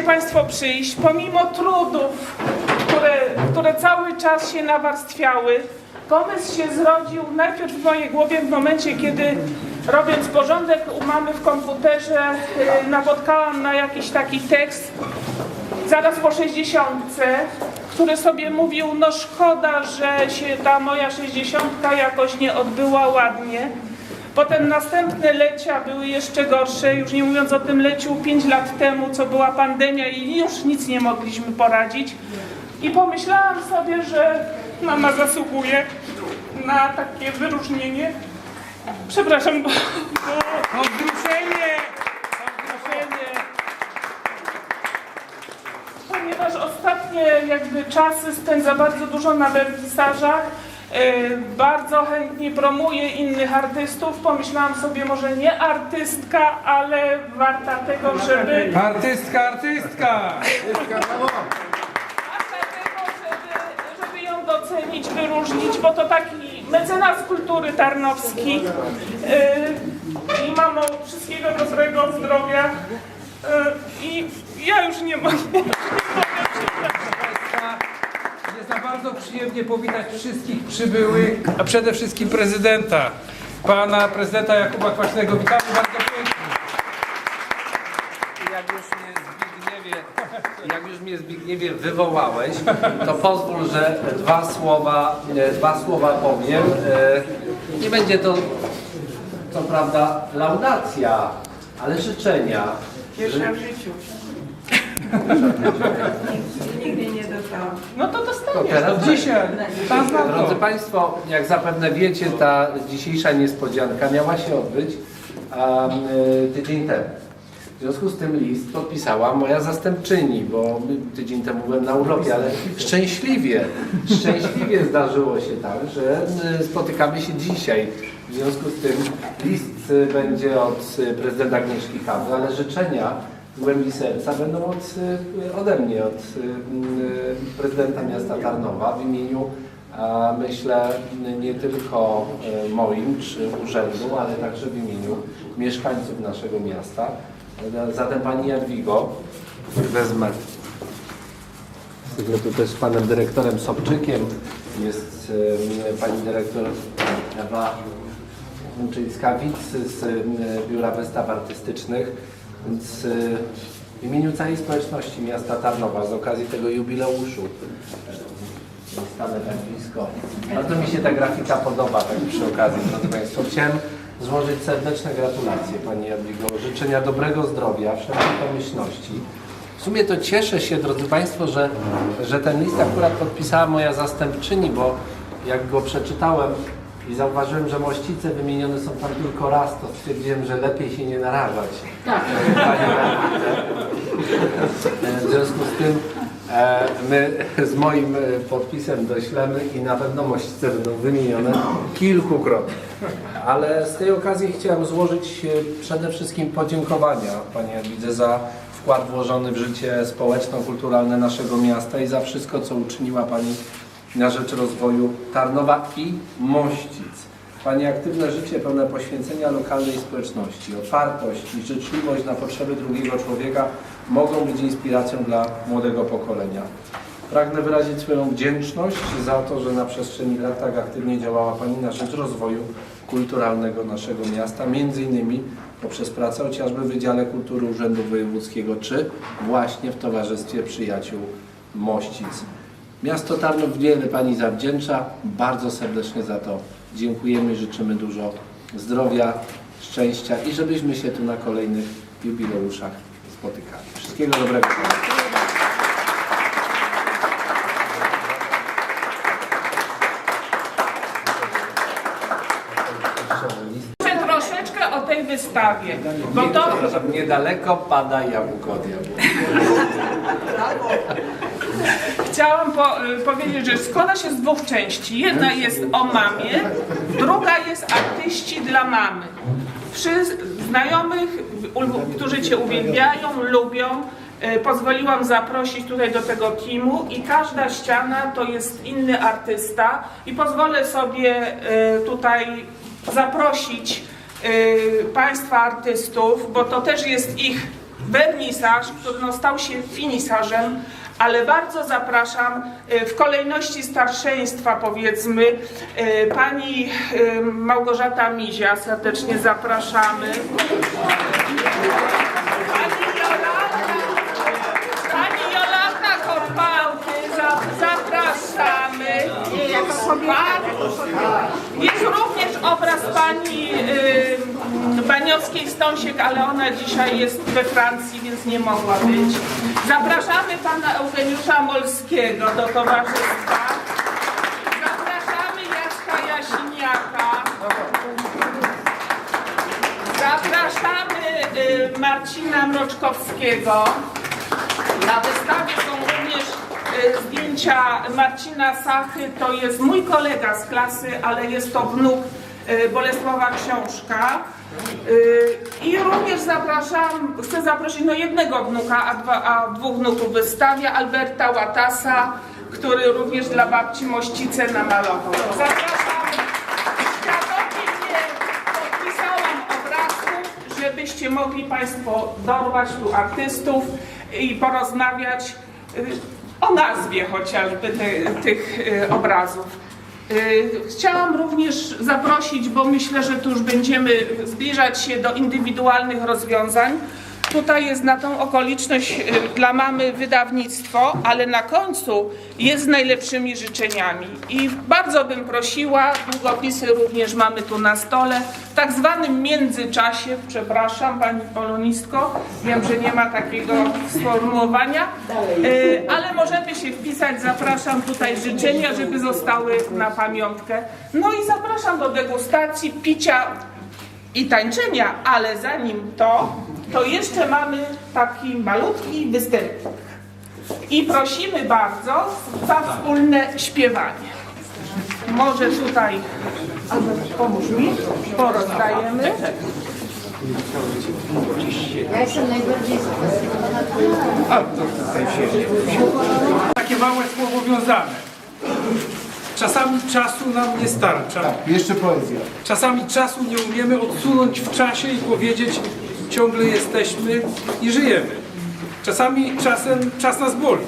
mogliście Państwo przyjść, pomimo trudów, które, które cały czas się nawarstwiały. Pomysł się zrodził najpierw w mojej głowie w momencie, kiedy robiąc porządek u mamy w komputerze, y, napotkałam na jakiś taki tekst zaraz po 60, który sobie mówił, no szkoda, że się ta moja 60 jakoś nie odbyła ładnie. Potem następne lecia były jeszcze gorsze, już nie mówiąc o tym leciu 5 lat temu, co była pandemia i już nic nie mogliśmy poradzić. I pomyślałam sobie, że mama zasługuje na takie wyróżnienie. Przepraszam, bo... bo... Ponieważ ostatnie jakby czasy spędza bardzo dużo na wernisażach, bardzo chętnie promuje innych artystów. Pomyślałam sobie, może nie artystka, ale warta tego, żeby, Artystka, artystka! warta tego, żeby, żeby ją docenić, wyróżnić, bo to taki mecenas kultury tarnowski. Yy, I mamo wszystkiego dobrego, zdrowia. Yy, I ja już nie mogę. bardzo przyjemnie powitać wszystkich przybyłych, a przede wszystkim prezydenta. Pana prezydenta Jakuba Kwaśnego. Witamy bardzo pięknie. Jak już mnie Zbigniewie, jak już mnie Zbigniewie wywołałeś, to pozwól, że dwa słowa, e, dwa słowa powiem. E, Nie będzie to co prawda laudacja, ale życzenia. Pierwsza w życiu. Nigdy dostałam. No to To dostaniesz. teraz Dzisiaj, czas na Drodzy to. Państwo, jak zapewne wiecie, ta dzisiejsza niespodzianka miała się odbyć um, y, tydzień temu. W związku z tym list podpisała moja zastępczyni, bo tydzień temu byłem na urlopie, ale szczęśliwie, szczęśliwie zdarzyło się tak, że y, spotykamy się dzisiaj. W związku z tym list będzie od y, prezydenta Agnieszki Kawy, ale życzenia głębi serca będą od, y, ode mnie, od y, prezydenta miasta Tarnowa w imieniu myślę nie tylko e, moim czy urzędu, ale także w imieniu mieszkańców naszego miasta. E, Zatem Pani Jadwigo, wezmę Jesteśmy tu też z Panem Dyrektorem Sobczykiem, jest e, Pani Dyrektor Ewa Mczyńska-Widz z e, Biura Wystaw Artystycznych, więc e, w imieniu całej społeczności miasta Tarnowa z okazji tego jubileuszu stanę tak blisko. Bardzo mi się ta grafika podoba, tak przy okazji, drodzy Państwo. Chciałem złożyć serdeczne gratulacje Pani Jadwigo, życzenia dobrego zdrowia, wszelkiej pomyślności. W sumie to cieszę się, drodzy Państwo, że, że ten list akurat podpisała moja zastępczyni, bo jak go przeczytałem i zauważyłem, że mościce wymienione są tam tylko raz, to stwierdziłem, że lepiej się nie narażać. Tak. W związku z tym e, my z moim e, podpisem doślemy i na pewno mościce będą wymienione kilkukrotnie. Ale z tej okazji chciałem złożyć e, przede wszystkim podziękowania Pani Jadwidze za wkład włożony w życie społeczno-kulturalne naszego miasta i za wszystko, co uczyniła Pani na rzecz rozwoju Tarnowa i Mościc. Pani aktywne życie pełne poświęcenia lokalnej społeczności, otwartość i życzliwość na potrzeby drugiego człowieka mogą być inspiracją dla młodego pokolenia. Pragnę wyrazić swoją wdzięczność za to, że na przestrzeni lat tak aktywnie działała Pani na rzecz rozwoju kulturalnego naszego miasta, między innymi poprzez pracę chociażby w Wydziale Kultury Urzędu Wojewódzkiego, czy właśnie w Towarzystwie Przyjaciół Mościc. Miasto Tarnów wiele Pani zawdzięcza. Bardzo serdecznie za to dziękujemy. Życzymy dużo zdrowia, szczęścia i żebyśmy się tu na kolejnych jubileuszach spotykali. Wszystkiego dobrego. Troszeczkę o tej wystawie, bo to Przepraszam, niedaleko pada jabłko od jabłka. chciałam po, y, powiedzieć, że składa się z dwóch części. Jedna jest o mamie, druga jest artyści dla mamy. Wszyscy znajomych, którzy Cię uwielbiają, lubią, y, pozwoliłam zaprosić tutaj do tego teamu i każda ściana to jest inny artysta i pozwolę sobie y, tutaj zaprosić Państwa artystów, bo to też jest ich wernisaż, który no, stał się finisarzem, ale bardzo zapraszam y, w kolejności starszeństwa powiedzmy y, pani y, Małgorzata Mizia, serdecznie zapraszamy. Pani Jolanta, pani Jolanta Korpałty, za, zapraszamy. Jest również obraz pani Baniowskiej Stąsiek, ale ona dzisiaj jest we Francji, więc nie mogła być. Zapraszamy pana Eugeniusza Molskiego do towarzystwa. Zapraszamy Jacka Jasiniaka. Zapraszamy y, Marcina Mroczkowskiego. Na wystawie są również y, zdjęcia Marcina Sachy. To jest mój kolega z klasy, ale jest to wnuk y, Bolesława Książka. Y, I również zapraszam, chcę zaprosić no jednego wnuka, a, dwa, a dwóch wnuków wystawia, Alberta Łatasa, który również dla babci Mościce namalował. Zapraszam. Świadomie podpisałam obrazu, żebyście mogli Państwo dorwać tu artystów i porozmawiać y, o nazwie chociażby tych y, obrazów. Y, Chciałam również zaprosić, bo myślę, że tu już będziemy zbliżać się do indywidualnych rozwiązań. Tutaj jest na tą okoliczność y, dla mamy wydawnictwo, ale na końcu jest z najlepszymi życzeniami. I bardzo bym prosiła, długopisy również mamy tu na stole, w tak zwanym międzyczasie, przepraszam Pani Polonistko, wiem, że nie ma takiego sformułowania, y, ale możemy się wpisać, zapraszam tutaj życzenia, żeby zostały na pamiątkę. No i zapraszam do degustacji, picia i tańczenia, ale zanim to, to jeszcze mamy taki malutki występ. I prosimy bardzo za wspólne śpiewanie. Może tutaj, pomóż mi, porozdajemy. Ja jestem najbardziej. Takie małe słowo wiązane. Czasami czasu nam nie starcza. Jeszcze poezja. Czasami czasu nie umiemy odsunąć w czasie i powiedzieć ciągle jesteśmy i żyjemy. Czasami czasem czas nas boli.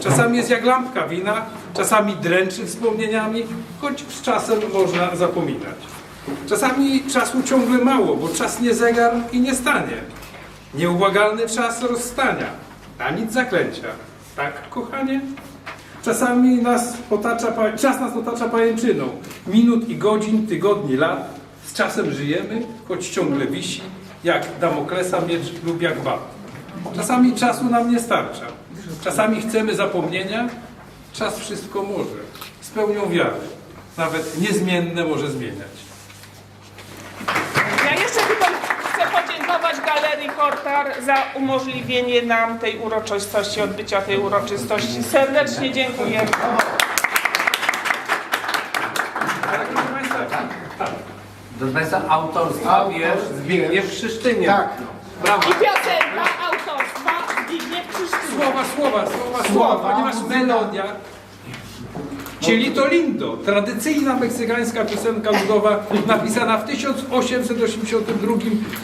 Czasami jest jak lampka wina, czasami dręczy wspomnieniami, choć z czasem można zapominać. Czasami czasu ciągle mało, bo czas nie zegar i nie stanie. Nieubłagalny czas rozstania, a nic zaklęcia. Tak, kochanie? Czasami nas otacza, czas nas otacza pajęczyną. Minut i godzin, tygodni, lat. Z czasem żyjemy, choć ciągle wisi, jak Damoklesa miecz lub jak bat. Czasami czasu nam nie starcza. Czasami chcemy zapomnienia. Czas wszystko może. Z pełnią wiary. Nawet niezmienne może zmieniać. Ja jeszcze tylko chcę podziękować Galerii Kortar za umożliwienie nam tej uroczystości, odbycia tej uroczystości. Serdecznie dziękuję. Ale proszę Państwa, Proszę Państwa, autorstwa wiesz Zbigniew Krzysztynie. Tak. Brawo. I piosenka autorstwa Zbigniew Krzysztof. Słowa, słowa, słowa, słowa, ponieważ melodia Cielito Lindo, tradycyjna meksykańska piosenka ludowa napisana w 1882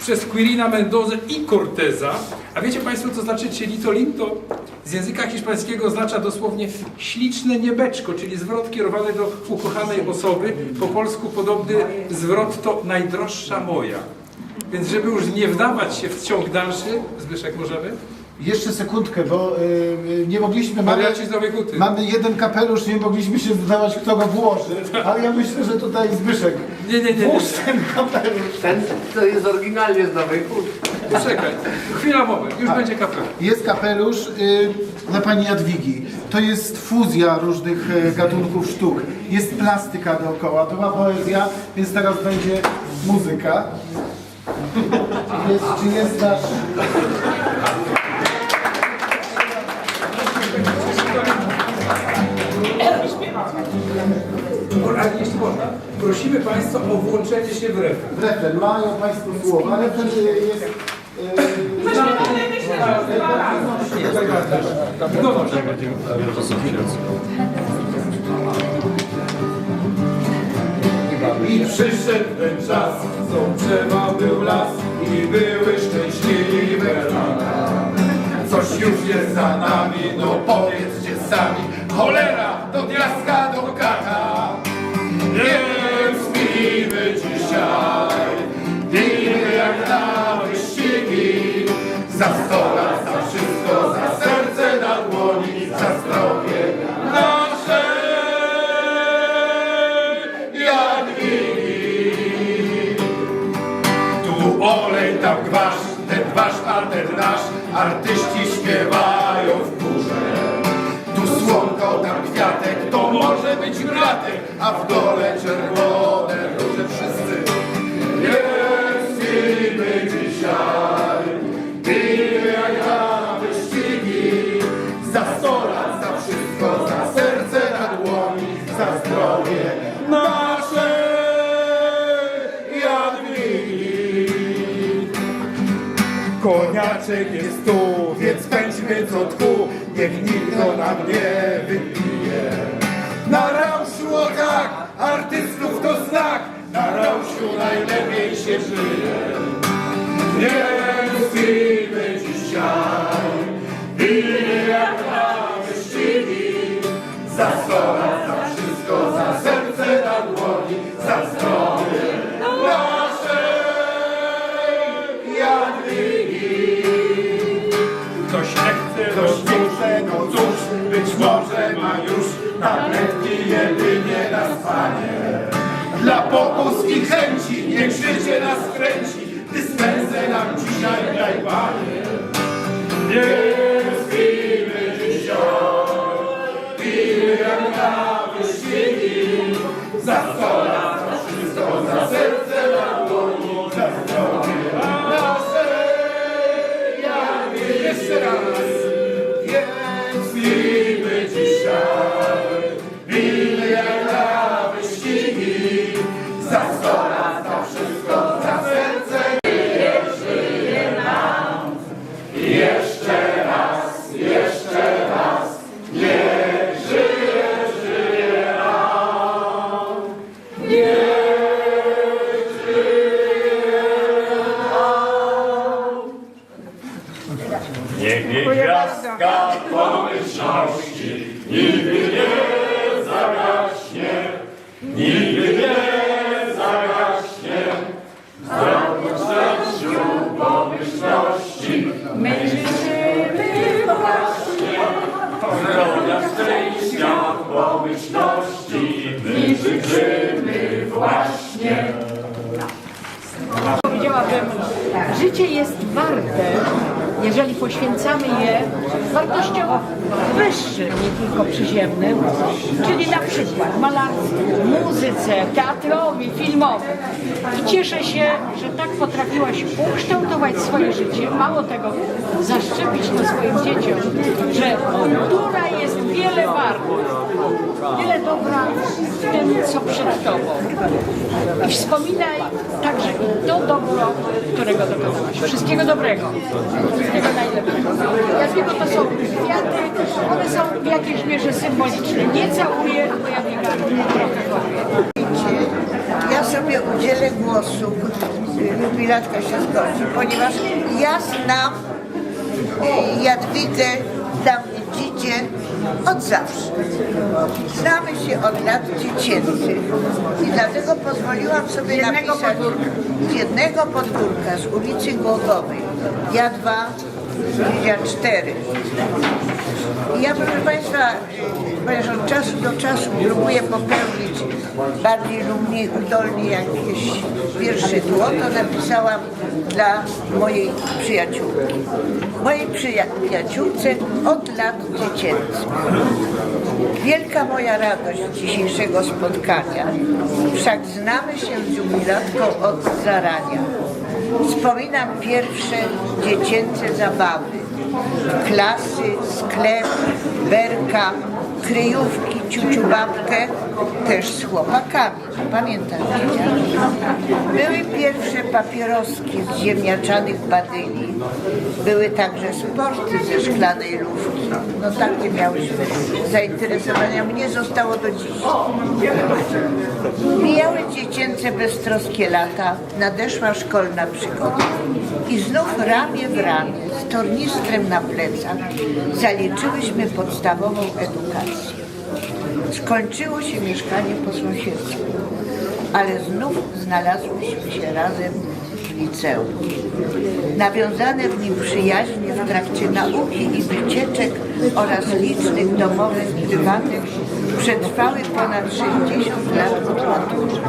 przez Quirina Mendoza i Corteza. A wiecie Państwo, co znaczy Cielito Lindo? Z języka hiszpańskiego oznacza dosłownie śliczne niebeczko, czyli zwrot kierowany do ukochanej osoby. Po polsku podobny zwrot to najdroższa moja. Więc żeby już nie wdawać się w ciąg dalszy, Zbyszek możemy? Jeszcze sekundkę, bo y, nie mogliśmy. Mamy, Wariaci z Nowej Huty. mamy jeden kapelusz, nie mogliśmy się zdawać, kto go włoży, ale ja myślę, że tutaj Zbyszek. Nie, nie, nie. nie. Włóż ten kapelusz. Ten to jest oryginalnie z Nowej Huty. Poczekaj, chwila, moment, już będzie kafe. Jest kapelusz y, dla pani Jadwigi. To jest fuzja różnych y, gatunków sztuk. Jest plastyka dookoła, była poezja, więc teraz będzie muzyka. Czy jest, czy jest nasz... Ale jeśli można, prosimy Państwa o włączenie się w refren. Refren, mają Państwo słowa, y, jest... Zaśpiewamy myślę, że dwa razy. No dobrze. I przyszedł ten czas, co drzewa był las i były szczęśliwe lata. już jest za nami, no powiedzcie sami, cholera do diaska do kata. Nie spimy dzisiaj, pijmy jak na wyścigi, za sto za wszystko, za serce na dłoni, za zdrowie nasze. Jadwigi. Tu olej, tam gwasz, ten wasz, a ten nasz, artyści śpiewają może być gratek, a w dole czerwone róże wszyscy. Jest my dzisiaj, pijmy jak na wyścigi, za sto lat, za wszystko, za serce na dłoni, za zdrowie nasze. Koniaczek jest tu, więc pędźmy co tchu, niech nikt go nam nie 皆是 Dla pokus i chęci, niech życie nas kręci, dyspensę nam dzisiaj daj Panie. Nie poświęcamy je wartościom wyższym, nie tylko przyziemnym, czyli na przykład malarstwu, muzyce, teatrowi, filmowi. I cieszę się, że tak potrafiłaś ukształtować swoje życie, mało tego, zaszczepić to swoim dzieciom, że kultura jest wiele warta, wiele dobra w tym, co przed Tobą. I wspominaj także i to dobro, którego dokonałaś. Wszystkiego dobrego. Wszystkiego najlepszego. Jakiego to są kwiaty, one są w jakiejś mierze symboliczne. Nie całuję, bo ja biegam trochę choruję. Ja sobie udzielę głosu, jubilatka się zgodzi, ponieważ ja znam y, Jadwigę Dawnidzidzie od zawsze. Znamy się od lat dziecięcych i dlatego pozwoliłam sobie napisać z jednego podwórka z ulicy Głogowej. Ja dwa, ja cztery. Ja proszę Państwa, ponieważ od czasu do czasu próbuję popełnić bardziej lub mniej udolnie jakieś wierszydło, to napisałam dla mojej przyjaciółki. Mojej przyjaciółce od lat dziecięcych. Wielka moja radość dzisiejszego spotkania, wszak znamy się z jubilatką od zarania. Wspominam pierwsze dziecięce zabawy. Klasy, sklep, berka, kryjówki, ciuciubabkę, też z chłopakami. Pamiętacie? Były pierwsze papieroski z ziemniaczanych badyli. Były także sporty ze szklanej lufki. No takie miałyśmy zainteresowania. Mnie zostało do dziś. Mijały dziecięce beztroskie lata, nadeszła szkolna przygoda. I znów ramię w ramię z tornistrem na plecach zaliczyłyśmy podstawową edukację. Skończyło się mieszkanie po sąsiedztwu, ale znów znalazłyśmy się razem w liceum. Nawiązane w nim przyjaźnie w trakcie nauki i wycieczek oraz licznych domowych prywatnych przetrwały ponad 60 lat od matury.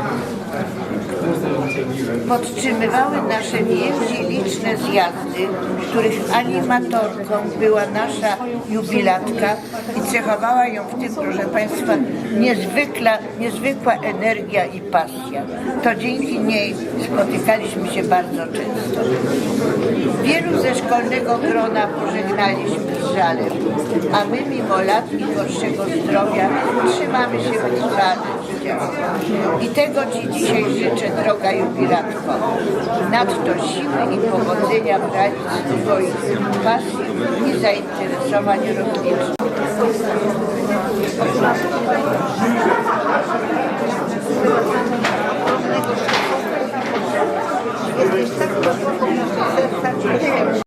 Podtrzymywały nasze więzi liczne zjazdy, których animatorką była nasza jubilatka i cechowała ją w tym, proszę Państwa, niezwykła, niezwykła energia i pasja. To dzięki niej spotykaliśmy się bardzo często. Wielu ze szkolnego grona pożegnaliśmy z żalem, a my mimo lat i gorszego zdrowia trzymamy się w życia. I tego Ci dzisiaj życzę, droga jubilatko. Nadto siły i powodzenia w realizacji Twoich pasji i zainteresowań rozlicznych. Jesteś tak głęboko w naszych.